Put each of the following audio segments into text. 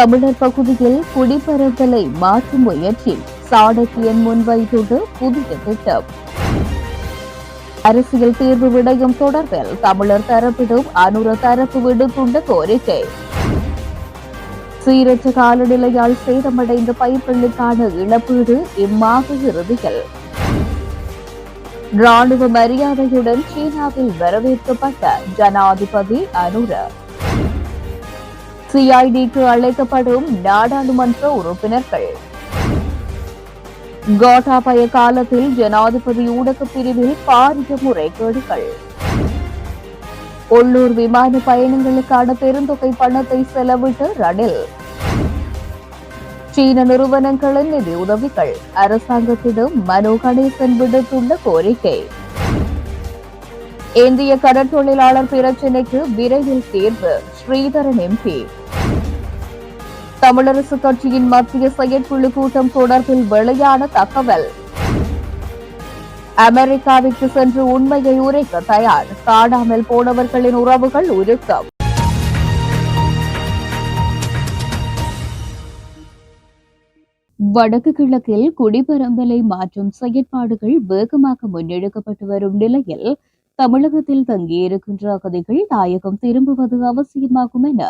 தமிழர் பகுதியில் குடிபரவலை மாற்றும் முயற்சி சாணக்கியன் முன்வைத்துள்ள புதிய திட்டம். அரசியல் தீர்வு விடயம் தொடர்பில் தமிழர் தரப்பிடும் அனுர தரப்பு விடுத்துள்ள கோரிக்கை. சீரற்ற காலநிலையால் சேதமடைந்த பயிர்களுக்கான இழப்பீடு இம்மாத இறுதியில். ராணுவ மரியாதையுடன் சீனாவில் வரவேற்கப்பட்ட ஜனாதிபதி அனுர சிஐடிக்கு அழைக்கப்படும் நாடாளுமன்ற உறுப்பினர்கள். கோட்டாபய காலத்தில் ஜனாதிபதி ஊடக பிரிவில் பாரிய முறைகேடுகள். உள்ளூர் விமான பயணங்களுக்கான பெருந்தொகை பணத்தை செலவிட்ட ரணில். சீன நிறுவனங்களின் நிதி உதவிகள். அரசாங்கத்திடம் மனோ கணேசன் விடுத்துள்ள கோரிக்கை. இந்திய கடற்தொழிலாளர் பிரச்சினைக்கு விரைவில் தீர்வு. ஸ்ரீதரன் எம்பி. தமிழரசு கட்சியின் மத்திய செயற்குழு கூட்டம் தொடர்பில் வெளியான தகவல். அமெரிக்காவிற்கு சென்று உண்மையை உரைக்க தயார். காணாமல் போனவர்களின் உறவுகள் உருக்கம். வடக்கு கிழக்கில் குடிபரம்பலை மாற்றும் செயற்பாடுகள் வேகமாக முன்னெடுக்கப்பட்டு வரும் நிலையில் தமிழகத்தில் தங்கியிருக்கின்ற அகதிகள் தாயகம் திரும்புவது அவசியமாகும் என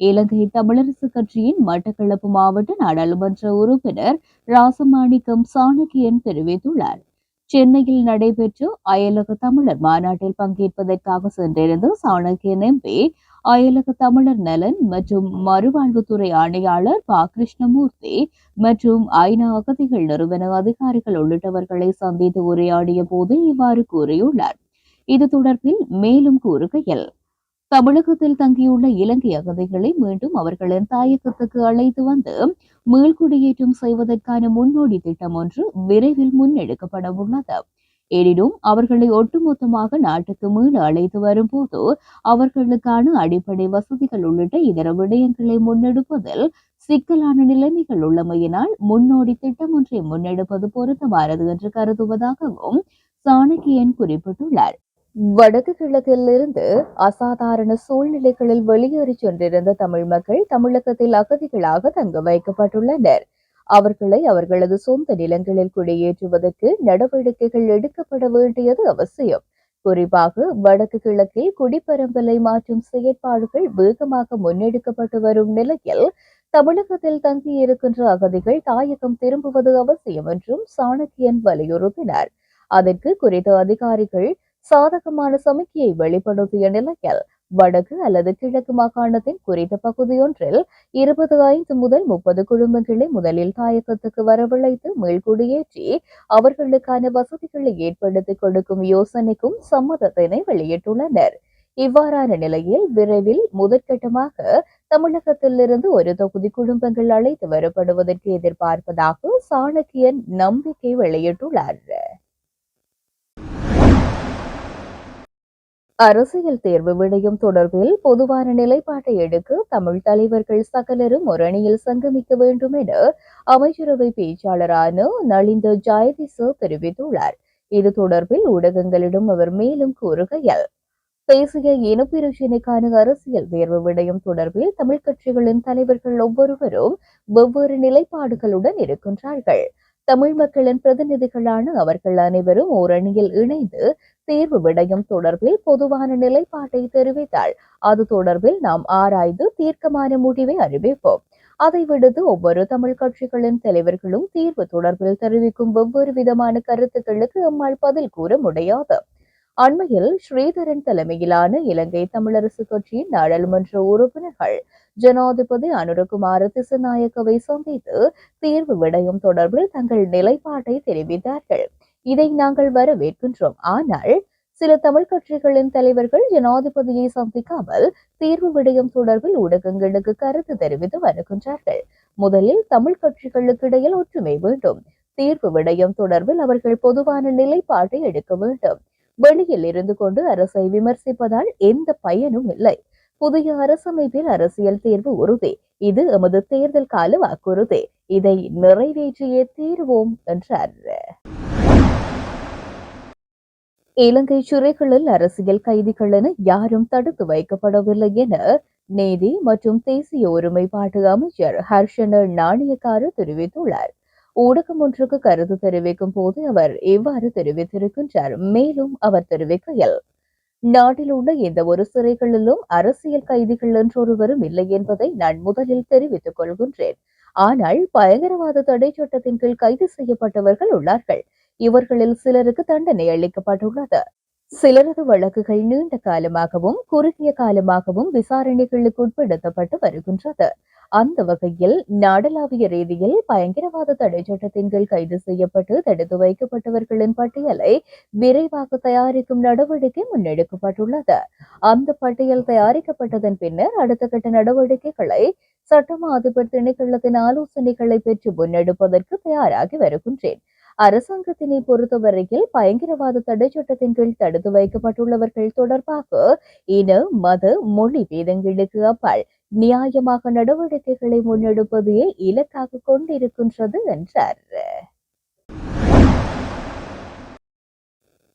இலங்கை தமிழரசு கட்சியின் மட்டக்களப்பு மாவட்ட நாடாளுமன்ற உறுப்பினர் ராசமாணிக்கம் சாணக்கியன் தெரிவித்துள்ளார். சென்னையில் நடைபெற்ற அயலக தமிழர் மாநாட்டில் பங்கேற்பதற்காக சென்றிருந்த சாணக்கியன் எம்பி அயலக தமிழர் நலன் மற்றும் மறுவாழ்வுத்துறை ஆணையாளர் பா. கிருஷ்ணமூர்த்தி மற்றும் ஐநா அகதிகள் நிறுவன அதிகாரிகள் உள்ளிட்டவர்களை சந்தித்து உரையாடிய போது இவ்வாறு கூறியுள்ளார். இது தொடர்பில் மேலும் கூறுகையில் தமிழகத்தில் தங்கியுள்ள இலங்கை அகதிகளை மீண்டும் அவர்களின் தாயகத்துக்கு அழைத்து வந்து மீள்குடியேற்றம் செய்வதற்கான முன்னோடி திட்டம் ஒன்று விரைவில் முன்னெடுக்கப்பட உள்ளது. எனினும் அவர்களை ஒட்டுமொத்தமாக நாட்டுக்கு மீள அழைத்து வரும்போது அவர்களுக்கான அடிப்படை வசதிகள் உள்ளிட்ட இதர விடயங்களை முன்னெடுப்பதில் சிக்கலான நிலைமைகள் உள்ளமையினால் முன்னோடி திட்டம் ஒன்றை முன்னெடுப்பது பொருத்தமானது என்று கருதுவதாகவும் சாணக்கியன் குறிப்பிட்டுள்ளார். வடக்கு கிழக்கில் இருந்து அசாதாரண சூழ்நிலைகளில் வெளியேறி சென்றிருந்த தமிழ் மக்கள் தமிழகத்தில் அகதிகளாக தங்க வைக்கப்பட்டுள்ளனர். அவர்களை அவர்களது சொந்த நிலங்களில் குடியேற்றுவதற்கு நடவடிக்கைகள் எடுக்கப்பட வேண்டியது அவசியம். குறிப்பாக வடக்கு கிழக்கில் குடிப்பரம்பலை மாற்றும் செயற்பாடுகள் வேகமாக முன்னெடுக்கப்பட்டு வரும் நிலையில் தமிழகத்தில் தங்கியிருக்கின்ற அகதிகள் தாயகம் திரும்புவது அவசியம் என்றும் சாணக்கியன் வலியுறுத்தினார். அதற்கு குறித்த அதிகாரிகள் சாதகமான சமிக்கையை வெளிப்படுத்திய நிலையில் வடக்கு அல்லது கிழக்கு மாகாணத்தின் குறித்த பகுதியொன்றில் இருபது ஐந்து முதல் முப்பது குடும்பங்களை முதலில் தாயகத்துக்கு வரவழைத்து மேல்குடியேற்றி அவர்களுக்கான வசதிகளை ஏற்படுத்தி கொடுக்கும் யோசனைக்கும் சம்மதத்தினை வெளியிட்டுள்ளனர். இவ்வாறான நிலையில் விரைவில் முதற்கட்டமாக தமிழகத்திலிருந்து ஒரு தொகுதி குடும்பங்கள் அழைத்து வரப்படுவதற்கு எதிர்பார்ப்பதாக சாணக்கியன் நம்பிக்கை வெளியிட்டுள்ளார். அரசியல் தேர்வு விடயம் தொடர்பில் பொதுவான நிலைப்பாட்டை எடுக்க தமிழ் தலைவர்கள் சகலரும் ஒரு அணியில் சங்கமிக்க வேண்டும் என அமைச்சரவை பேச்சாளரான நளிந்த ஜாயதிச தெரிவித்துள்ளார். இது தொடர்பில் ஊடகங்களிடம் அவர் மேலும் கூறுகையில் பேசிய இனப்பிரச்சினைக்கான அரசியல் தேர்வு விடயம் தொடர்பில் தமிழ் கட்சிகளின் தலைவர்கள் ஒவ்வொருவரும் வெவ்வேறு நிலைப்பாடுகளுடன் இருக்கின்றார்கள். தமிழ் மக்களின் பிரதிநிதிகளான அவர்கள் அனைவரும் ஓரணியில் இணைந்து தேர்வு விடயம் தொடர்பில் பொதுவான நிலைப்பாட்டை தெரிவித்தால் அது தொடர்பில் நாம் ஆராய்ந்து தீர்க்கமான முடிவை அறிவிப்போம். அதை விடுத்து ஒவ்வொரு தமிழ் கட்சிகளின் தலைவர்களும் தீர்வு தொடர்பில் தெரிவிக்கும் வெவ்வேறு விதமான கருத்துக்களுக்கு நம்மால் பதில் கூற முடியாது. அண்மையில் ஸ்ரீதரன் தலைமையிலான இலங்கை தமிழரசு கட்சியின் நாடாளுமன்ற உறுப்பினர்கள் ஜனாதிபதி அனுரகுமார திசநாயக்கவை சந்தித்து தீர்வு விடயம் தொடர்பில் தங்கள் நிலைப்பாட்டை தெரிவித்தார்கள். இதை நாங்கள் வரவேற்கின்றோம். ஆனால் சில தமிழ் கட்சிகளின் தலைவர்கள் ஜனாதிபதியை சந்திக்காமல் தீர்வு விடயம் தொடர்பில் ஊடகங்களுக்கு கருத்து தெரிவித்து வருகின்றார்கள். முதலில் தமிழ் கட்சிகளுக்கு இடையில் ஒற்றுமை வேண்டும். தீர்வு விடயம் தொடர்பில் அவர்கள் பொதுவான நிலைப்பாட்டை எடுக்க வேண்டும். வெளியில் இருந்து கொண்டு அரசை விமர்சிப்பதால் எந்த பயனும் இல்லை. புதிய அரசமைப்பில் அரசியல் தேர்வு உறுதி. இது எமது தேர்தல் கால வாக்குறுதி. இதை நிறைவேற்றியே தீர்வோம் என்றார். இலங்கை சிறைகளில் அரசியல் கைதிகள் என யாரும் தடுத்து வைக்கப்படவில்லை என நீதி மற்றும் தேசிய ஒருமைப்பாட்டு அமைச்சர் ஹர்ஷன நாணயக்காரு தெரிவித்துள்ளார். ஊடகம் ஒன்றுக்கு கருத்து தெரிவிக்கும் போது அவர் இவ்வாறு தெரிவித்திருக்கின்றார். மேலும் அவர் தெரிவிக்கையில் நாட்டில் உள்ள எந்த ஒரு சிறைகளிலும் அரசியல் கைதிகள் என்றொருவரும் இல்லை என்பதை நான் முதலில் தெரிவித்துக் கொள்கின்றேன். ஆனால் பயங்கரவாத தடை சட்டத்தின் கீழ் கைது செய்யப்பட்டவர்கள் உள்ளார்கள். இவர்களில் சிலருக்கு தண்டனை அளிக்கப்பட்டுள்ளது. சிலரது வழக்குகள் நீண்ட காலமாகவும் குறுகிய காலமாகவும் விசாரணைகளுக்கு உட்படுத்தப்பட்டு வருகின்றது. அந்த வகையில் நாடளாவிய ரீதியில் பயங்கரவாத தடை சட்டத்தின் கீழ் கைது செய்யப்பட்டு தடுத்து வைக்கப்பட்டவர்களின் பட்டியலை விரைவாக தயாரிக்கும் நடவடிக்கை முன்னெடுக்கப்பட்டுள்ளது. அந்த பட்டியல் தயாரிக்கப்பட்டதன் பின்னர் அடுத்த கட்ட நடவடிக்கைகளை சட்டமா அதிபர் திணைக்களத்தின் ஆலோசனைகளை பெற்று முன்னெடுப்பதற்கு தயாராகி வருகின்றேன். அரசாங்கத்தினை பொறுத்தவரையில் பயங்கரவாத தடை சட்டத்தின் கீழ் தடுத்து வைக்கப்பட்டுள்ளவர்கள் தொடர்பாக இன மத மொழி வேதங்களுக்கு அப்பால் நியாயமாக நடவடிக்கைகளை முன்னெடுப்பதையே இலக்காக கொண்டிருக்கின்றது என்றார்.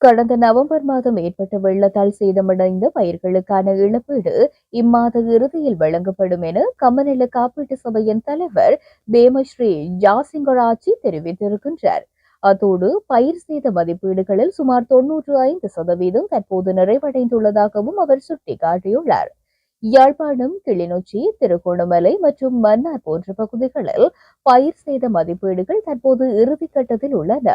கடந்த நவம்பர் மாதம் ஏற்பட்ட வெள்ளத்தால் சேதமடைந்த பயிர்களுக்கான இழப்பீடு இம்மாத இறுதியில் வழங்கப்படும் என கமநல காப்பீட்டு சபையின் தலைவர் பேமஸ்ரீ ஜாசிங்கராட்சி தெரிவித்திருக்கின்றார். அத்தோடு பயிர் சேத மதிப்பீடுகளில் சுமார் தொன்னூற்று ஐந்து சதவீதம் தற்போது நிறைவடைந்துள்ளதாகவும் அவர் சுட்டிக்காட்டியுள்ளார். யாழ்ப்பாணம் கிளிநொச்சி திருகோணமலை மற்றும் மன்னார் போன்ற பகுதிகளில் பயிர் சேத மதிப்பீடுகள் தற்போது இறுதிக்கட்டத்தில் உள்ளன.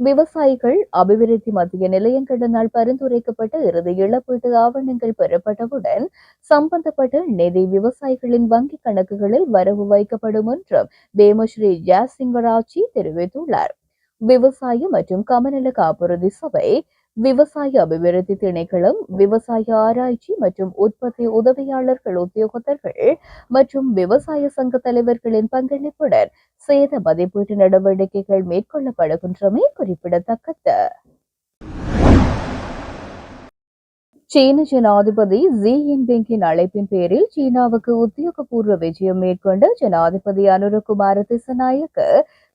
விவசாயிகள் அபிவிருத்தி மத்திய நிலையங்களினால் பரிந்துரைக்கப்பட்ட இறுதி இழப்பீட்டு ஆவணங்கள் பெறப்பட்டவுடன் சம்பந்தப்பட்ட நிதி விவசாயிகளின் வங்கிக் கணக்குகளில் வரவு வைக்கப்படும் என்றும் பேமஸ்ரீ ஜாசிங்கராட்சி தெரிவித்துள்ளார். விவசாய மற்றும் கமநல காப்புறுதி சபை விவசாய அபிவிருத்தி திணைக்களம் விவசாய ஆராய்ச்சி மற்றும் உற்பத்தி உதவியாளர்கள் உத்தியோகத்தர்கள் மற்றும் விவசாய சங்க தலைவர்களின் பங்களிப்புடன் சேத மதிப்பீட்டு நடவடிக்கைகள் மேற்கொள்ளப்படுகின்றமை குறிப்பிடத்தக்கது. சீன ஜனாதிபதி ஜி ஜின்பிங்கின் அழைப்பின் பேரில் சீனாவுக்கு உத்தியோகபூர்வ விஜயம் மேற்கொண்ட ஜனாதிபதி அனுரகுமார திசநாயக்க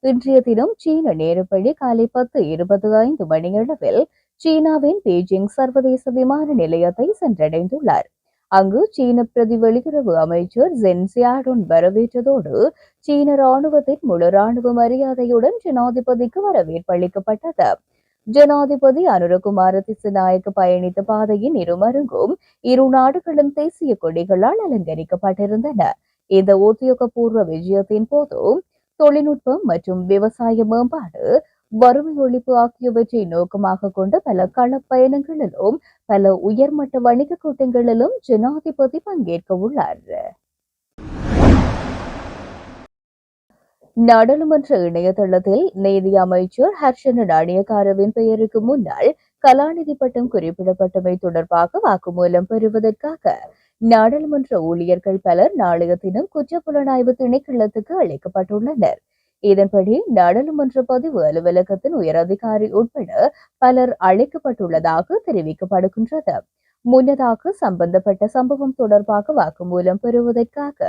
இன்றைய தினம் சீன நேரப்படி காலை பத்து இருபத்தி ஐந்து மணியளவில் சீனாவின் பீஜிங் சர்வதேச விமான நிலையத்தை சென்றடைந்துள்ளார். அங்கு சீன பிரதி வெளியுறவு அமைச்சர் ஜென் சியாடுன் வரவேற்றதோடு சீன ராணுவத்தின் முழு ராணுவ மரியாதையுடன் ஜனாதிபதிக்கு வரவேற்பளிக்கப்பட்டது ஜனாதிபதி அனுரகுமார திசுநாயக்க பயணித்த பாதையின் இருமருங்கும் இரு நாடுகளும் தேசிய கொடிகளால் அலங்கரிக்கப்பட்டிருந்தன. இந்த உத்தியோகபூர்வ விஜயத்தின் போதும் தொழில்நுட்பம் மற்றும் விவசாய மேம்பாடு வறுமை ஒழிப்பு ஆகியவற்றை நோக்கமாக கொண்டு பல களப்பயணங்களிலும் பல உயர்மட்ட வணிக கூட்டங்களிலும் ஜனாதிபதி பங்கேற்க உள்ளார். நாடாளுமன்ற இணையதளத்தில் நீதி அமைச்சர் ஹர்ஷன நாணயக்காரவின் பெயருக்கு முன்னால் கலாநிதி பட்டம் குறிப்பிடப்பட்டமை தொடர்பாக வாக்குமூலம் பெறுவதற்காக நாடாளுமன்ற ஊழியர்கள் பலர் நாளைய தினம் குற்றப்புலனாய்வு திணைக்களத்துக்கு அழைக்கப்பட்டுள்ளனர். இதன்படி நாடாளுமன்ற பதிவு அலுவலகத்தின் உயரதிகாரி உட்பட பலர் அழைக்கப்பட்டுள்ளதாக தெரிவிக்கப்படுகின்றது. முன்னதாக சம்பந்தப்பட்ட சம்பவம் தொடர்பாக வாக்குமூலம் பெறுவதற்காக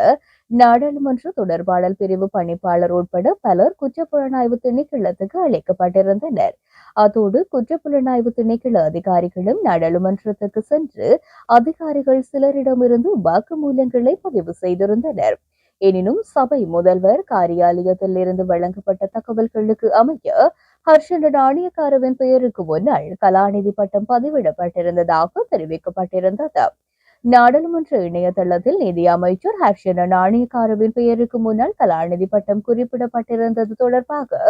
நாடாளுமன்ற தொடர்பாடல் பிரிவு பணிப்பாளர் உட்பட பலர் குற்றப்புலனாய்வு திணைக்களத்துக்கு அழைக்கப்பட்டிருந்தனர். அதோடு குற்றப்புலனாய்வு திணைக்கள அதிகாரிகளும் நாடாளுமன்றத்துக்கு சென்று அதிகாரிகள் சிலரிடமிருந்து வாக்குமூலங்களை பதிவு செய்திருந்தனர். எனினும் சபை முதல்வர் காரியாலயத்தில் இருந்து வழங்கப்பட்ட தகவல்களுக்கு அமைய ஹர்ஷன ஆணையக்காரவின் பெயருக்கு முன்னால் கலாநிதி பட்டம் பதிவிடப்பட்டிருந்ததாக தெரிவிக்கப்பட்டிருந்தது. நாடாளுமன்ற இணையதளத்தில் நிதி அமைச்சர் ஹர்ஷன நாணயக்காரவின் பெயருக்கு முன்னால் கலாநிதி பட்டம் குறிப்பிடப்பட்டிருந்தது தொடர்பாக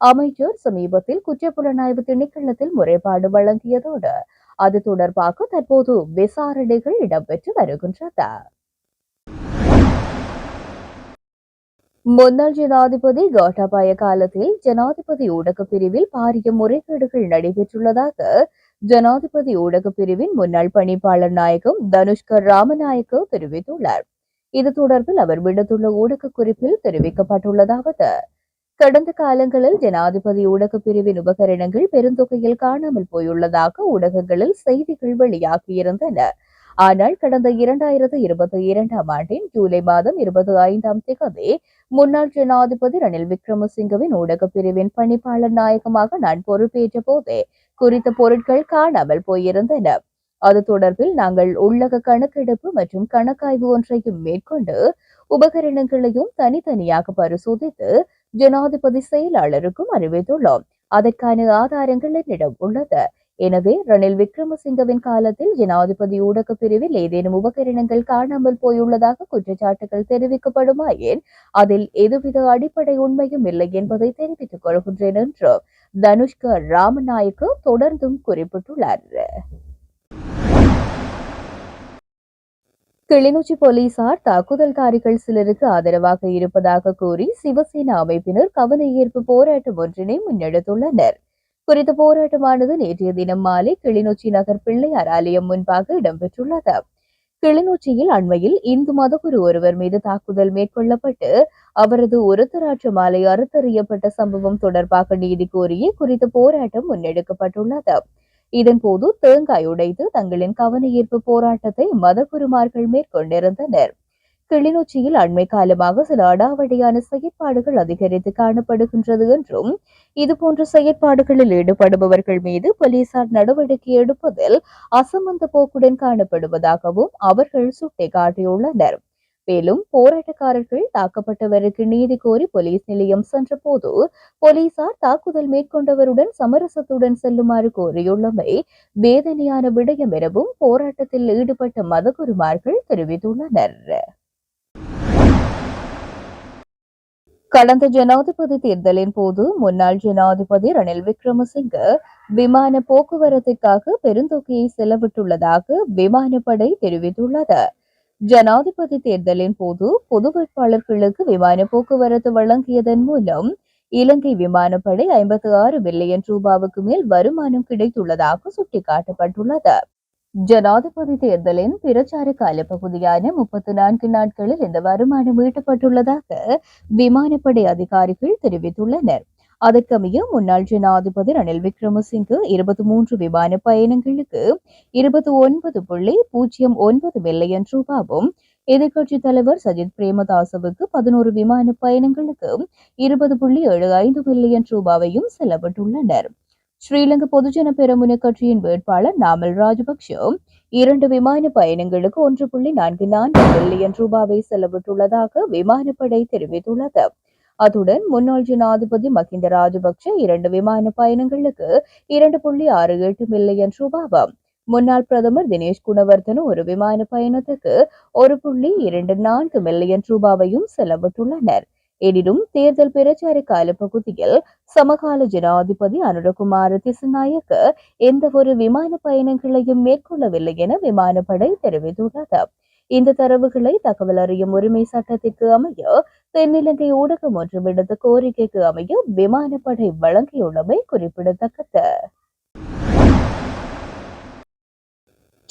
அமைச்சர் சமீபத்தில் குற்றப்புலனாய்வு திணைக்களத்தில் முறைப்பாடு வழங்கியதோடு அது தொடர்பாக தற்போது விசாரணைகள் இடம்பெற்று வருகின்றன. முன்னாள் ஜனாதிபதி கோட்டாபாய காலத்தில் ஜனாதிபதி ஊடக பிரிவில் பாரிய முறைகேடுகள் நடைபெற்றுள்ளதாக ஜனாதிபதி ஊடக பிரிவின் முன்னாள் பணிப்பாளர் நாயகம் தனுஷ்கர் ராமநாயக்க தெரிவித்துள்ளார். இது தொடர்பில் அவர் விடுத்துள்ள ஊடக குறிப்பில் தெரிவிக்கப்பட்டுள்ளதாவது கடந்த காலங்களில் ஜனாதிபதி ஊடக பிரிவின் உபகரணங்கள் பெருந்தொகையில் காணாமல் போயுள்ளதாக ஊடகங்களில் செய்திகள் வெளியாகியிருந்தன. ஆனால் கடந்த இரண்டாயிரத்து இருபத்தி இரண்டாம் ஆண்டின் ஜூலை மாதம் இருபத்தி ஐந்தாம் தேதி முன்னாள் ஜனாதிபதி ரணில் விக்ரமசிங்கவின் ஊடக பிரிவின் பணிப்பாளர் நாயகமாக நான் பொறுப்பேற்ற போதே குறித்த பொருட்கள் காணாமல் போயிருந்தன. அது தொடர்பில் நாங்கள் உள்ளக கணக்கெடுப்பு மற்றும் கணக்காய்வு ஒன்றையும் மேற்கொண்டு உபகரணங்களையும் தனித்தனியாக பரிசோதித்து ஜனாதிபதி செயலாளருக்கும் அறிவித்துள்ளோம். அதற்கான ஆதாரங்கள் என்னிடம் உள்ளது. எனவே ரணில் விக்ரமசிங்கவின் காலத்தில் ஜனாதிபதி ஊடக பிரிவில் ஏதேனும் உபகரணங்கள் காணாமல் போயுள்ளதாக குற்றச்சாட்டுகள் தெரிவிக்கப்படுமாயின் அதில் எதுவித அடிப்படை உண்மையும் இல்லை என்பதை தெரிவித்துக் கொள்கின்றேன் என்று தனுஷ்க ராமநாயக்கு தொடர்ந்தும் குறிப்பிட்டுள்ளார். கிளிநொச்சி போலீசார் தாக்குதல்காரிகள் சிலருக்கு ஆதரவாக இருப்பதாக கூறி சிவசேனா அமைப்பினர் கவன ஈர்ப்பு போராட்டம் ஒன்றினை முன்னெடுத்துள்ளனர். குறித்த போராட்டமானது நேற்றைய தினம் மாலை கிளிநொச்சி நகர் பிள்ளையார் ஆலயம் முன்பாக இடம்பெற்றுள்ளது. கிளிநொச்சியில் அண்மையில் இந்து மதகுரு ஒருவர் மீது தாக்குதல் மேற்கொள்ளப்பட்டு அவரது ஒருத்தராட்சி மாலை அறுத்தறியப்பட்ட சம்பவம் தொடர்பாக நீதி கோரிய குறித்த போராட்டம் முன்னெடுக்கப்பட்டுள்ளது. இதன்போது தேங்காய் உடைத்து தங்களின் கவன ஈர்ப்பு போராட்டத்தை மதகுருமார்கள் மேற்கொண்டிருந்தனர். கிளிநொச்சியில் அண்மை காலமாக சில அடாவடியான செயற்பாடுகள் அதிகரித்து காணப்படுகின்றது என்றும் இதுபோன்ற செயற்பாடுகளில் ஈடுபடுபவர்கள் மீது போலீசார் நடவடிக்கை எடுப்பதில் அசமந்த போக்குடன் காணப்படுவதாகவும் அவர்கள் சுட்டிக்காட்டியுள்ளனர். மேலும் போராட்டக்காரர்கள் தாக்கப்பட்டவருக்கு நீதி கோரி போலீஸ் நிலையம் சென்றபோது போலீசார் தாக்குதல் மேற்கொண்டவருடன் சமரசத்துடன் செல்லுமாறு கோரியுள்ளமை வேதனையான விடயம் எனவும் போராட்டத்தில் ஈடுபட்ட மதகுருமார்கள் தெரிவித்துள்ளனர். கடந்த ஜனாதிபதி தேர்தலின் போது முன்னாள் ஜனாதிபதி ரணில் விக்ரமசிங்க விமான போக்குவரத்திற்காக பெருந்தொகையை செலவிட்டுள்ளதாக விமானப்படை தெரிவித்துள்ளது. ஜனாதிபதி தேர்தலின் போது பொது வேட்பாளர்களுக்கு விமான போக்குவரத்து வழங்கியதன் மூலம் இலங்கை விமானப்படை ஐம்பத்தி ஆறு பில்லியன் ரூபாவுக்கு மேல் வருமானம் கிடைத்துள்ளதாக சுட்டிக்காட்டப்பட்டுள்ளது. ஜனாதிபதி தேர்தலின் பிரச்சார காலப்பகுதியான முப்பத்தி நான்கு நாட்களில் இந்த வருமானம் ஈட்டப்பட்டுள்ளதாக விமானப்படை அதிகாரிகள் தெரிவித்துள்ளனர். அதற்கமைய முன்னாள் ஜனாதிபதி ரணில் விக்ரமசிங்கு இருபத்தி மூன்று விமான பயணங்களுக்கு இருபத்தி ஒன்பது புள்ளி பூஜ்ஜியம் ஒன்பது மில்லியன் ரூபாவும் எதிர்க்கட்சித் தலைவர் சஜித் பிரேமதாசவுக்கு பதினோரு விமான பயணங்களுக்கு இருபது புள்ளி ஏழு ஐந்து மில்லியன் ரூபாவையும் செலவிட்டுள்ளனர். ஸ்ரீலங்கா பொதுஜன பெரமுன கட்சியின் வேட்பாளர் நாமல் ராஜபக்ஷ இரண்டு விமான பயணங்களுக்கு ஒன்று புள்ளி நான்கு நான்கு மில்லியன் ரூபாவை செலவிட்டுள்ளதாக விமானப்படை தெரிவித்துள்ளது. அத்துடன் முன்னாள் ஜனாதிபதி மஹிந்த ராஜபக்ஷ இரண்டு விமான பயணங்களுக்கு இரண்டு புள்ளி ஆறு எட்டு மில்லியன் ரூபாவும். முன்னாள் பிரதமர் தினேஷ் குணவர்தன ஒரு விமான பயணத்துக்கு ஒரு புள்ளி இரண்டு நான்கு மில்லியன் ரூபாவையும் செலவிட்டுள்ளனர். எனினும் தேர்தல் பிரச்சார காலப்பகுதியில் சமகால ஜனாதிபதி அனுரகுமார் திசுநாயக்க எந்த ஒரு விமான பயணங்களையும் மேற்கொள்ளவில்லை என விமானப்படை தெரிவித்துள்ளது. இந்த தரவுகளை தகவல் அறியும் உரிமை சட்டத்திற்கு அமைய தென்னிலங்கை ஊடகம் ஒன்று விடுத்த கோரிக்கைக்கு அமைய விமானப்படை வழங்கியுள்ளமை குறிப்பிடத்தக்கது.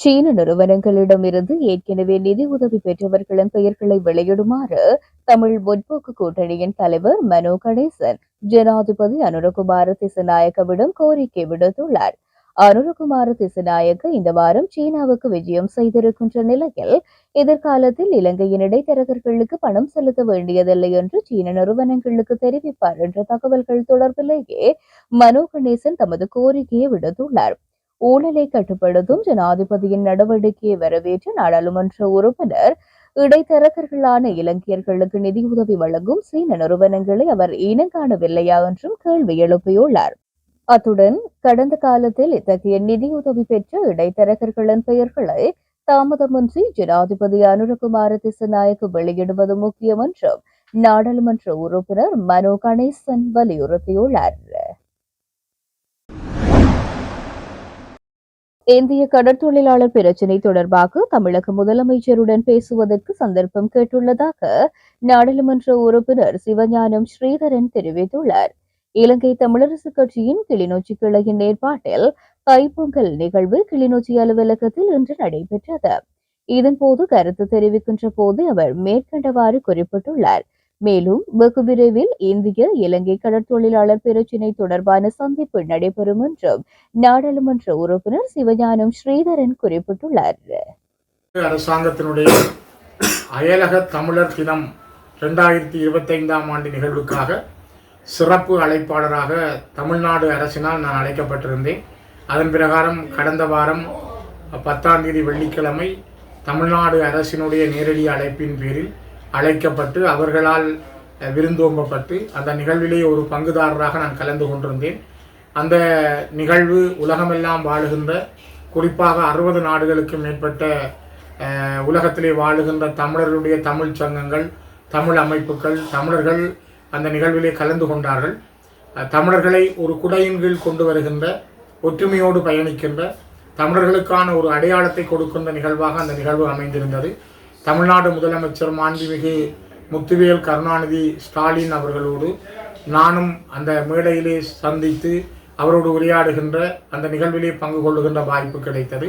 சீன நிறுவனங்களிடமிருந்து ஏற்கனவே நிதி உதவி பெற்றவர்களின் பெயர்களை வெளியிடுமாறு தமிழ் முற்போக்கு கூட்டணியின் தலைவர் மனோ கணேசன் ஜனாதிபதி அனுரகுமார திசநாயக்கவிடம் கோரிக்கை விடுத்துள்ளார். அனுரகுமார திசநாயக்க இந்த வாரம் சீனாவுக்கு விஜயம் செய்திருக்கின்ற நிலையில் எதிர்காலத்தில் இலங்கையின் இடைத்தரகர்களுக்கு பணம் செலுத்த வேண்டியதில்லை என்று சீன நிறுவனங்களுக்கு தெரிவிப்பார் என்ற தகவல்கள் தொடர்பிலேயே மனோ கணேசன் தமது கோரிக்கையை விடுத்துள்ளார். ஊழலை கட்டுப்படுத்தும் ஜனாதிபதியின் நடவடிக்கையை வரவேற்ற நாடாளுமன்ற உறுப்பினர் இடைத்தரகர்களான இலங்கையர்களுக்கு நிதியுதவி வழங்கும் சீன நிறுவனங்களை அவர் இனங்காணவில்லையா என்றும் கேள்வி எழுப்பியுள்ளார். அத்துடன் கடந்த காலத்தில் இத்தகைய நிதியுதவி பெற்ற இடைத்தரகர்களின் பெயர்களை தாமதமின்றி ஜனாதிபதி அனுரகுமார திசநாயக்கு வெளியிடுவது முக்கியம் என்றும் நாடாளுமன்ற உறுப்பினர் மனோ கணேசன் வலியுறுத்தியுள்ளார். இந்திய கடற்தொழிலாளர் பிரச்சினை தொடர்பாக தமிழக முதலமைச்சருடன் பேசுவதற்கு சந்தர்ப்பம் கேட்டுள்ளதாக நாடாளுமன்ற உறுப்பினர் சிவஞானம் ஸ்ரீதரன் தெரிவித்துள்ளார். இலங்கை தமிழரசு கட்சியின் கிளிநொச்சி கிளையின் ஏற்பாட்டில் தைப்பொங்கல் நிகழ்வு கிளிநொச்சி அலுவலகத்தில் இன்று நடைபெற்றது. இதன்போது கருத்து தெரிவிக்கின்ற போது அவர் மேற்கண்டவாறு குறிப்பிட்டுள்ளார். மேலும் வெகு விரைவில் இந்திய இலங்கை கடற்தொழிலாளர் பிரச்சினை தொடர்பான சந்திப்பு நடைபெறும் என்றும் நாடாளுமன்ற உறுப்பினர் சிவஞானம் ஸ்ரீதரன் குறிப்பிட்டுள்ளார். அரசாங்கத்தினுடைய அயலக தமிழர் தினம் ரெண்டாயிரத்தி இருபத்தைந்தாம் ஆண்டு நிகழ்வுக்காக சிறப்பு அழைப்பாளராக தமிழ்நாடு அரசினால் நான் அழைக்கப்பட்டிருந்தேன். அதன் பிரகாரம் கடந்த வாரம் பத்தாம் தேதி வெள்ளிக்கிழமை தமிழ்நாடு அரசினுடைய நேரடி அழைப்பின் பேரில் அழைக்கப்பட்டு அவர்களால் விருந்தோம்பப்பட்டு அந்த நிகழ்விலே ஒரு பங்குதாரராக நான் கலந்து கொண்டிருந்தேன். அந்த நிகழ்வு உலகமெல்லாம் வாழுகின்ற குறிப்பாக அறுபது நாடுகளுக்கு மேற்பட்ட உலகத்திலே வாழுகின்ற தமிழர்களுடைய தமிழ் சங்கங்கள் தமிழ் அமைப்புகள் தமிழர்கள் அந்த நிகழ்விலே கலந்து கொண்டார்கள். தமிழர்களை ஒரு குடையின் கீழ் கொண்டு வருகின்ற ஒற்றுமையோடு பயணிக்கின்ற தமிழர்களுக்கான ஒரு அடையாளத்தை கொடுக்கின்ற நிகழ்வாக அந்த நிகழ்வு அமைந்திருந்தது. தமிழ்நாடு முதலமைச்சர் மாண்புமிகு முத்துவேல் கருணாநிதி ஸ்டாலின் அவர்களோடு நானும் அந்த மேடையிலே சந்தித்து அவரோடு உரையாடுகின்ற அந்த நிகழ்விலே பங்கு கொள்ளுகின்ற வாய்ப்பு கிடைத்தது.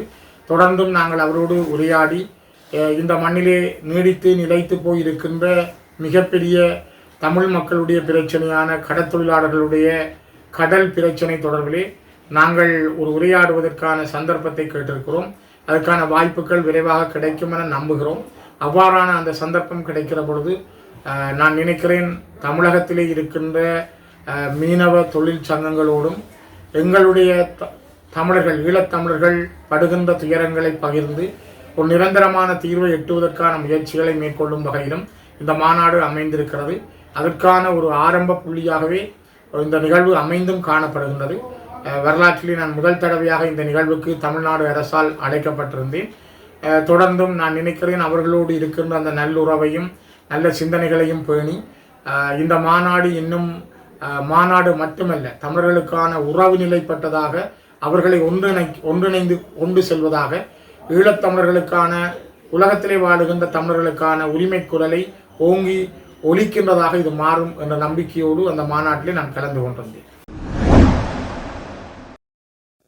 தொடர்ந்தும் நாங்கள் அவரோடு உரையாடி இந்த மண்ணிலே நீடித்து நிலைத்து போயிருக்கின்ற மிகப்பெரிய தமிழ் மக்களுடைய பிரச்சனையான கடற்தொழிலாளர்களுடைய கடல் பிரச்சனை தொடர்பிலே நாங்கள் ஒரு உரையாடுவதற்கான சந்தர்ப்பத்தை கேட்டிருக்கிறோம். அதற்கான வாய்ப்புகள் விரைவாக கிடைக்கும் என நம்புகிறோம். அவ்வாறான அந்த சந்தர்ப்பம் கிடைக்கிற பொழுது நான் நினைக்கிறேன் தமிழகத்திலே இருக்கின்ற மீனவ தொழில் சங்கங்களோடும் எங்களுடைய த- தமிழர்கள் ஈழத்தமிழர்கள் படுகின்ற துயரங்களை பகிர்ந்து ஒரு நிரந்தரமான தீர்வை எட்டுவதற்கான முயற்சிகளை மேற்கொள்ளும் வகையிலும் இந்த மாநாடு அமைந்திருக்கிறது. அதற்கான ஒரு ஆரம்ப புள்ளியாகவே இந்த நிகழ்வு அமைந்தும் காணப்படுகின்றது. வரலாற்றிலே நான் முதல் தடவையாக இந்த நிகழ்வுக்கு தமிழ்நாடு அரசால் அழைக்கப்பட்டிருந்தேன். தொடர்ந்தும் நான் நினைக்கிறேன் அவர்களோடு இருக்கின்ற அந்த நல்லுறவையும் நல்ல சிந்தனைகளையும் பேணி அஹ் இந்த மாநாடு இன்னும் மாநாடு மட்டுமல்ல தமிழர்களுக்கான உறவு நிலைப்பட்டதாக அவர்களை ஒன்றிணை ஒன்றிணைந்து கொண்டு செல்வதாக ஈழத்தமிழர்களுக்கான உலகத்திலே வாழுகின்ற தமிழர்களுக்கான உரிமை குரலை ஓங்கி ஒலிக்கின்றதாக இது மாறும் என்ற நம்பிக்கையோடு அந்த மாநாட்டிலே நான் கலந்து கொண்டிருந்தேன்.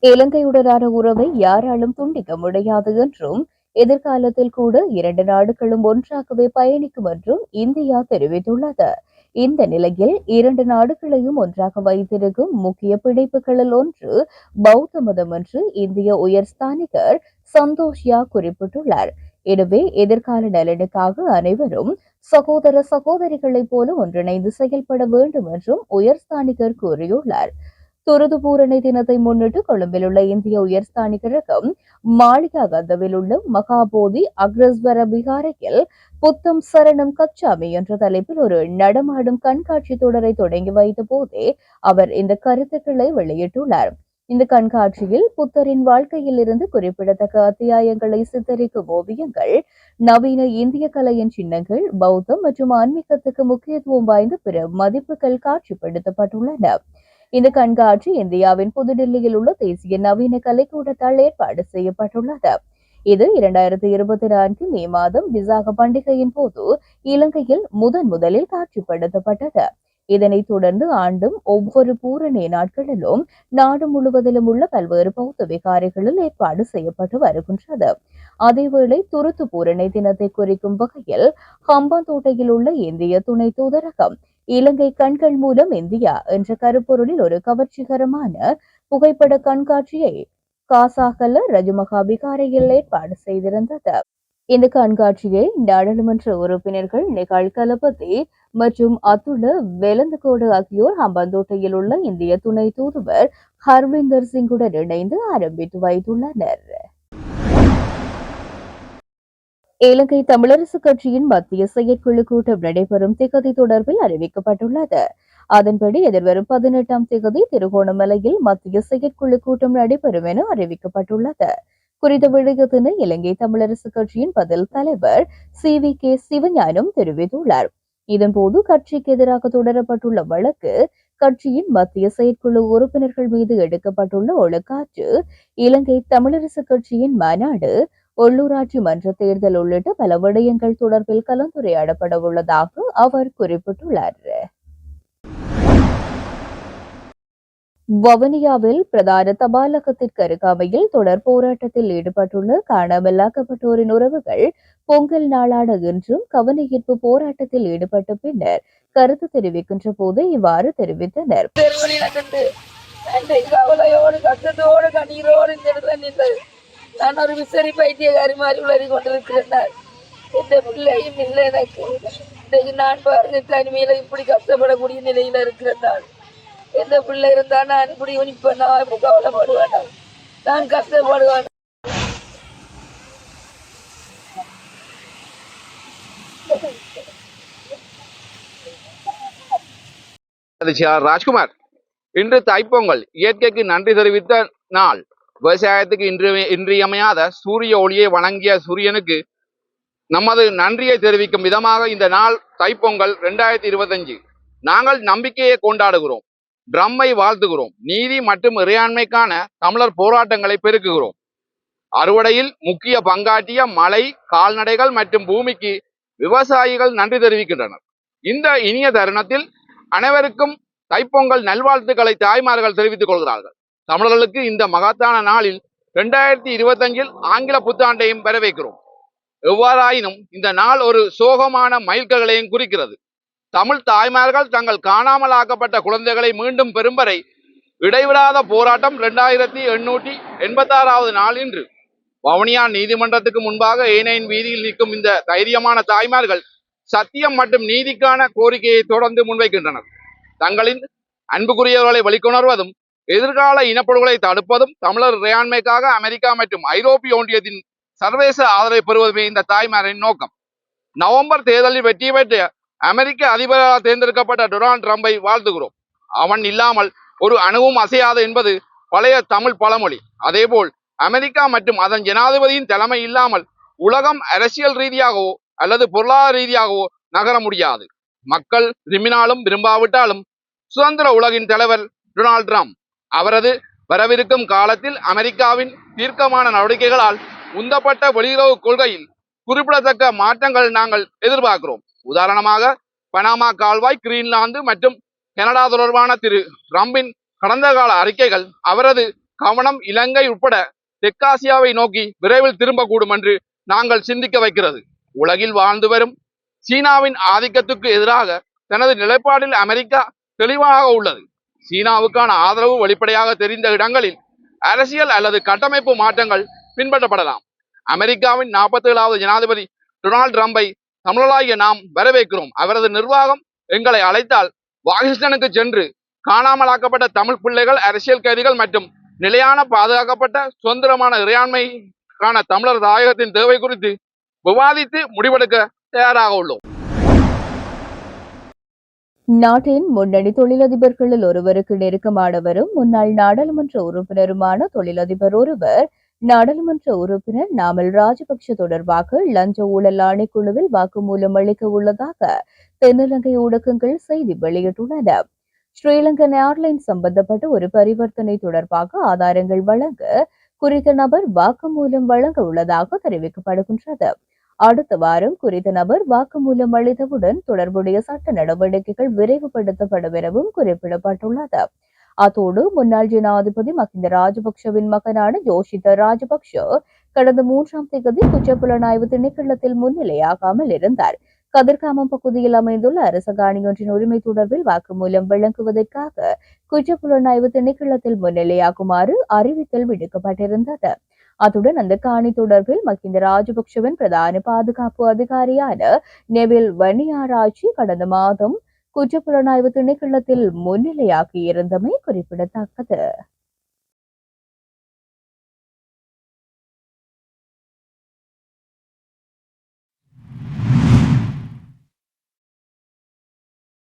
இலங்கையுடனான உறவை யாராலும் துண்டிக்க முடியாது என்றும் எதிர்காலத்தில் கூட இரண்டு நாடுகளும் ஒன்றாகவே பயணிக்கும் என்றும் இந்தியா தெரிவித்துள்ளது. இந்த நிலையில் இரண்டு நாடுகளையும் ஒன்றாக வைத்திருக்கும் முக்கிய பிணைப்புகளில் ஒன்று பௌத்த மதம் என்று இந்திய உயர் ஸ்தானிகர் சந்தோஷ்யா குறிப்பிட்டுள்ளார். எனவே எதிர்கால நலனுக்காக அனைவரும் சகோதர சகோதரிகளைப் போல ஒன்றிணைந்து செயல்பட வேண்டும் என்றும் உயர் ஸ்தானிகர் கூறியுள்ளார். துரது பூரணி தினத்தை முன்னிட்டு கொழும்பில் உள்ள இந்திய உயர்ஸ்தானிகரகம் மாளிகா கந்தவில் உள்ள மகாபோதி அக்ரஸ்வர விகாரையில் புத்தம் சரணம் கச்சாமி என்ற தலைப்பில் ஒரு நடமாடும் கண்காட்சி தொடரை தொடங்கி வைத்த போதே அவர் இந்த கருத்துக்களை வெளியிட்டுள்ளார். இந்த கண்காட்சியில் புத்தரின் வாழ்க்கையில் இருந்து குறிப்பிடத்தக்க அத்தியாயங்களை சித்தரிக்கும் ஓவியங்கள் நவீன இந்திய கலையின் சின்னங்கள் பௌத்தம் மற்றும் ஆன்மீகத்துக்கு முக்கியத்துவம் வாய்ந்த பிற மதிப்புகள் காட்சிப்படுத்தப்பட்டுள்ளன. இந்த கண்காட்சி இந்தியாவின் புதுடில்லியில் உள்ள தேசிய நவீன கலைக்கூடத்தால் ஏற்பாடு செய்யப்பட்டுள்ளது. இது இரண்டாயிரத்தி இருபத்தி நான்கு மே மாதம் விசாக பண்டிகையின் போது இலங்கையில் முதன் முதலில் காட்சிப்படுத்தப்பட்டது. இதனைத் தொடர்ந்து ஆண்டும் ஒவ்வொரு பூரணி நாட்களிலும் நாடு முழுவதிலும் உள்ள பல்வேறு பௌத்த விகாரைகளில் ஏற்பாடு செய்யப்பட்டு வருகின்றது. அதேவேளை துருத்து பூரணி தினத்தை குறிக்கும் வகையில் ஹம்பாந்தோட்டையில் உள்ள இந்திய துணை தூதரகம் இலங்கை கண்கள் மூலம் இந்தியா என்ற கருப்பொருளில் ஒரு கவர்ச்சிகரமான புகைப்பட கண்காட்சியை காசாகல ரஜமகா விகாரையில் ஏற்பாடு செய்திருந்தது. இந்த கண்காட்சியை நாடாளுமன்ற உறுப்பினர்கள் நிகழ் கலபதி மற்றும் அத்துல வெலந்தகோடு ஆகியோர் ஹம்பந்தோட்டையில் உள்ள இந்திய துணை தூதுவர் ஹர்விந்தர் சிங்குடன் இணைந்து ஆரம்பித்து வைத்துள்ளனர். இலங்கை தமிழரசு கட்சியின் மத்திய செயற்குழு கூட்டம் நடைபெறும் திகதி தொடர்பில் அறிவிக்கப்பட்டுள்ளது. அதன்படி எதிர்வரும் பதினெட்டாம் திகதி திருகோணமலையில் மத்திய செயற்குழு கூட்டம் நடைபெறும் என அறிவிக்கப்பட்டுள்ளது. குறித்த விடயத்தினை இலங்கை தமிழரசு கட்சியின் பதில் தலைவர் சி. வி. கே. சிவஞானம் தெரிவித்துள்ளார். இதன்போது கட்சிக்கு எதிராக தொடரப்பட்டுள்ள வழக்கு கட்சியின் மத்திய செயற்குழு உறுப்பினர்கள் மீது எடுக்கப்பட்டுள்ள ஒழுக்காற்று இலங்கை தமிழரசு கட்சியின் மாநாடு உள்ளூராட்சி மன்ற தேர்தல் உள்ளிட்ட பல விடயங்கள் தொடர்பில் கலந்துரையாடப்பட உள்ளதாக அவர் குறிப்பிட்டுள்ளார். வவுனியாவில் பிரதான தபாலகத்திற்கு அருகாமையில் தொடர் போராட்டத்தில் ஈடுபட்டுள்ள காணாமலாக்கப்பட்டோரின் உறவுகள் பொங்கல் நாளான இன்றும் கவனஈர்ப்பு போராட்டத்தில் ஈடுபட்ட பின்னர் கருத்து தெரிவிக்கின்ற போது இவ்வாறு தெரிவித்தனர். நான் ஒரு விசரி பைத்தியகாரி மாதிரி உளறி கொண்டிருக்கிறேன் எந்த பிள்ளையும் இல்லை எனக்கு. இன்றைக்கு நான் பாருங்க தனிமையில் இப்படி கஷ்டப்படக்கூடிய நிலையில் இருக்கிறேன் எந்த பிள்ளை இருந்தால் நான் இப்படி இப்ப இப்படி கவலைப்படுவேன் நான் கஷ்டப்படுவேன். ராஜ்குமார் இன்று தைப்பொங்கல். இயற்கைக்கு நன்றி தெரிவித்த நாள். விவசாயத்துக்கு இன்று இன்றியமையாத சூரிய ஒளியை வழங்கிய சூரியனுக்கு நமது நன்றியை தெரிவிக்கும் விதமாக இந்த நாள் தைப்பொங்கல் ரெண்டாயிரத்தி இருபத்தஞ்சு. நாங்கள் நம்பிக்கையை கொண்டாடுகிறோம் ட்ரம்மை வாழ்த்துகிறோம் நீதி மற்றும் இறையாண்மைக்கான தமிழர் போராட்டங்களை பெருக்குகிறோம். அறுவடையில் முக்கிய பங்காற்றிய மலை கால்நடைகள் மற்றும் பூமிக்கு விவசாயிகள் நன்றி தெரிவிக்கின்றனர். இந்த இனிய தருணத்தில் அனைவருக்கும் தைப்பொங்கல் நல்வாழ்த்துக்களை தாய்மார்கள் தெரிவித்துக் கொள்கிறார்கள். தமிழர்களுக்கு இந்த மகத்தான நாளில் இரண்டாயிரத்தி இருபத்தஞ்சில் ஆங்கில புத்தாண்டையும் வரவேற்கிறோம் எவ்வாறாயினும் இந்த நாள் ஒரு சோகமான மைல்கல்களையும் குறிக்கிறது. தமிழ் தாய்மார்கள் தங்கள் காணாமல் ஆக்கப்பட்ட குழந்தைகளை மீண்டும் பெறும் வரை இடைவிடாத போராட்டம் இரண்டாயிரத்தி எண்ணூற்றி எண்பத்தாறாவது நாள் இன்று. வவுனியா நீதிமன்றத்துக்கு முன்பாக ஏனையின் வீதியில் நிற்கும் இந்த தைரியமான தாய்மார்கள் சத்தியம் மற்றும் நீதிக்கான கோரிக்கையை தொடர்ந்து முன்வைக்கின்றனர். தங்களின் அன்புக்குரியவர்களை வழிகொணர்வதும் எதிர்கால இனப்படுகொலை தடுப்பதும் தமிழர் இறையாண்மைக்காக அமெரிக்கா மற்றும் ஐரோப்பிய ஒன்றியத்தின் சர்வதேச ஆதரவை பெறுவதுமே இந்த தாய்மாரின் நோக்கம். நவம்பர் தேர்தலில் வெற்றி பெற்ற அமெரிக்க அதிபராக தேர்ந்தெடுக்கப்பட்ட டொனால்ட் ட்ரம்பை வாழ்த்துகிறோம். அவன் இல்லாமல் ஒரு அணுவும் அசையாது என்பது பழைய தமிழ் பழமொழி. அதேபோல் அமெரிக்கா மற்றும் அதன் ஜனாதிபதியின் தலைமை இல்லாமல் உலகம் அரசியல் ரீதியாகவோ அல்லது பொருளாதார ரீதியாகவோ நகர முடியாது. மக்கள் விரும்பினாலும் விரும்பாவிட்டாலும் சுதந்திர உலகின் தலைவர் டொனால்ட் ட்ரம்ப் அவரது வரவிருக்கும் காலத்தில் அமெரிக்காவின் தீர்க்கமான நடவடிக்கைகளால் உந்தப்பட்ட வெளியுறவு கொள்கையில் குறிப்பிடத்தக்க மாற்றங்கள் நாங்கள் எதிர்பார்க்கிறோம். உதாரணமாக பனாமா கால்வாய் கிரீன்லாந்து மற்றும் கனடா தொடர்பான திரு ட்ரம்பின் கடந்த கால அறிக்கைகள் அவரது கவனம் இலங்கை உட்பட தெற்காசியாவை நோக்கி விரைவில் திரும்பக்கூடும் என்று நாங்கள் சிந்திக்க வைக்கிறது. உலகில் வாழ்ந்து வரும் சீனாவின் ஆதிக்கத்துக்கு எதிராக தனது நிலைப்பாட்டில் அமெரிக்கா தெளிவாக உள்ளது. சீனாவுக்கான ஆதரவு வெளிப்படையாக தெரிந்த இடங்களில் அரசியல் அல்லது கட்டமைப்பு மாற்றங்கள் பின்பற்றப்படலாம். அமெரிக்காவின் நாற்பத்தி ஏழாவது ஜனாதிபதி டொனால்ட் ட்ரம்பை தமிழராகிய நாம் வரவேற்கிறோம். அவரது நிர்வாகம் எங்களை அழைத்தால் வாகிஸ்டனுக்கு சென்று காணாமலாக்கப்பட்ட தமிழ் பிள்ளைகள் அரசியல் கைதிகள் மற்றும் நிலையான பாதுகாக்கப்பட்ட சுதந்திரமான இறையாண்மைக்கான தமிழர் தாயகத்தின் தேவை குறித்து விவாதித்து முடிவெடுக்க தயாராக உள்ளோம். நாட்டின் முன்னணி தொழிலதிபர்களில் ஒருவருக்கு நெருக்கமானவரும் முன்னாள் நாடாளுமன்ற உறுப்பினருமான தொழிலதிபர் ஒருவர். நாடாளுமன்ற உறுப்பினர் நாமல் ராஜபக்ஷ தொடர்பாக லஞ்ச ஊழல் ஆணைக்குழுவில் வாக்குமூலம் அளிக்க உள்ளதாக தென்னிலங்கை ஊடகங்கள் செய்தி வெளியிட்டுள்ளன. ஸ்ரீலங்கன் ஏர்லைன்ஸ் சம்பந்தப்பட்ட ஒரு பரிவர்த்தனை தொடர்பாக ஆதாரங்கள் வழங்க குறித்த நபர் வாக்குமூலம் வழங்க உள்ளதாக தெரிவிக்கப்படுகின்றது. அடுத்த வாரம் குறித்த நபர் வாக்குமூலம் அளித்தவுடன் தொடர்புடைய சட்ட நடவடிக்கைகள் விரைவுபடுத்தப்படும் எனவும் குறிப்பிடப்பட்டுள்ளது. அத்தோடு முன்னாள் ஜனாதிபதி மஹிந்த ராஜபக்ஷவின் மகனான யோஷித ராஜபக்ஷ கடந்த மூன்றாம் தேதி குற்றப்புலனாய்வு திணைக்களத்தில் முன்னிலையாகாமல் இருந்தார். கதிர்காமம் பகுதியில் அமைந்துள்ள அரச காணியொன்றின் உரிமை தொடர்பில் வாக்குமூலம் வழங்குவதற்காக குற்றப்புலனாய்வு திணைக்களத்தில் முன்னிலையாகுமாறு அறிவித்தல் விடுக்கப்பட்டிருந்தது. அத்துடன் அந்த காணி தொடர்பில் மஹிந்த ராஜபக்ஷவின் பிரதான பாதுகாப்பு அதிகாரியான நெவில் வன்னியாராய்ச்சி கடந்த மாதம் குற்றப்புலனாய்வு திணைக்களத்தில் முன்னிலையாகி இருந்தமை குறிப்பிடத்தக்கது.